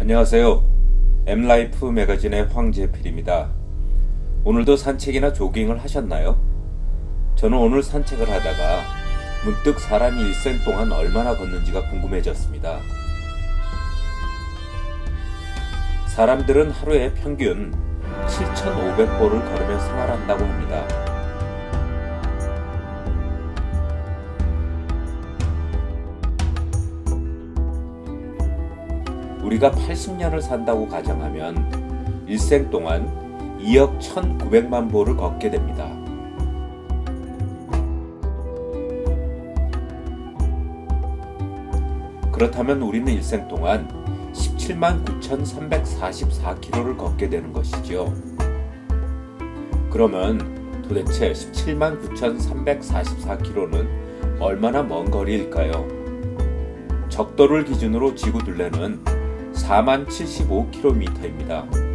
안녕하세요. 엠라이프 매거진의 황재필입니다. 오늘도 산책이나 조깅을 하셨나요? 저는 오늘 산책을 하다가 문득 사람이 일생 동안 얼마나 걷는지가 궁금해졌습니다. 사람들은 하루에 평균 7,500보를 걸으며 생활한다고 합니다. 우리가 80년을 산다고 가정하면 일생 동안 2억 1,900만 보를 걷게 됩니다. 그렇다면 우리는 일생 동안 17만 9,344km를 걷게 되는 것이지요. 그러면 도대체 17만 9,344km는 얼마나 먼 거리일까요? 적도를 기준으로 지구 둘레는 4만 75km입니다.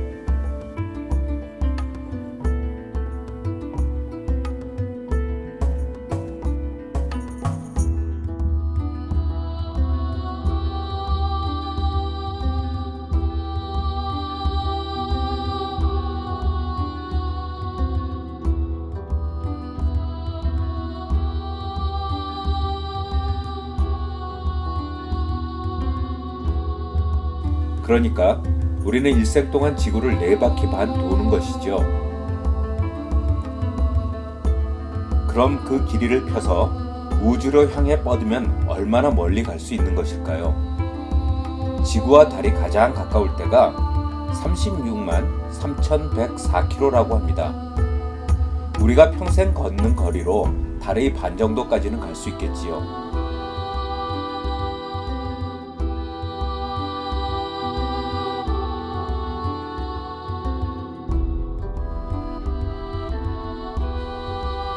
그러니까 우리는 일생 동안 지구를 네 바퀴 반 도는 것이죠. 그럼 그 길이를 펴서 우주로 향해 뻗으면 얼마나 멀리 갈 수 있는 것일까요? 지구와 달이 가장 가까울 때가 36만 3,104km라고 합니다. 우리가 평생 걷는 거리로 달의 반 정도까지는 갈 수 있겠지요.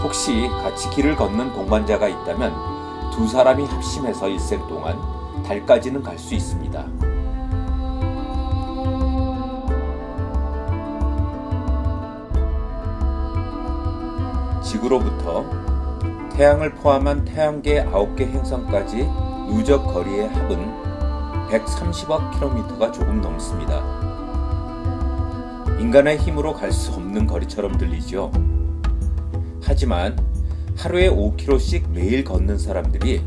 혹시 같이 길을 걷는 동반자가 있다면 두 사람이 합심해서 일생 동안 달까지는 갈 수 있습니다. 지구로부터 태양을 포함한 태양계 9개 행성까지 누적 거리의 합은 130억 킬로미터가 조금 넘습니다. 인간의 힘으로 갈 수 없는 거리처럼 들리죠. 하지만 하루에 5km씩 매일 걷는 사람들이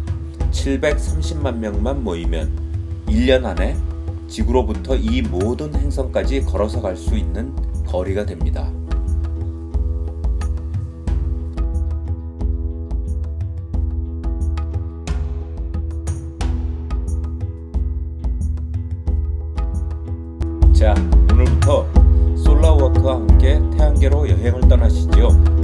730만 명만 모이면 1년 안에 지구로부터 이 모든 행성까지 걸어서 갈 수 있는 거리가 됩니다. 자, 오늘부터 솔라워크와 함께 태양계로 여행을 떠나시죠.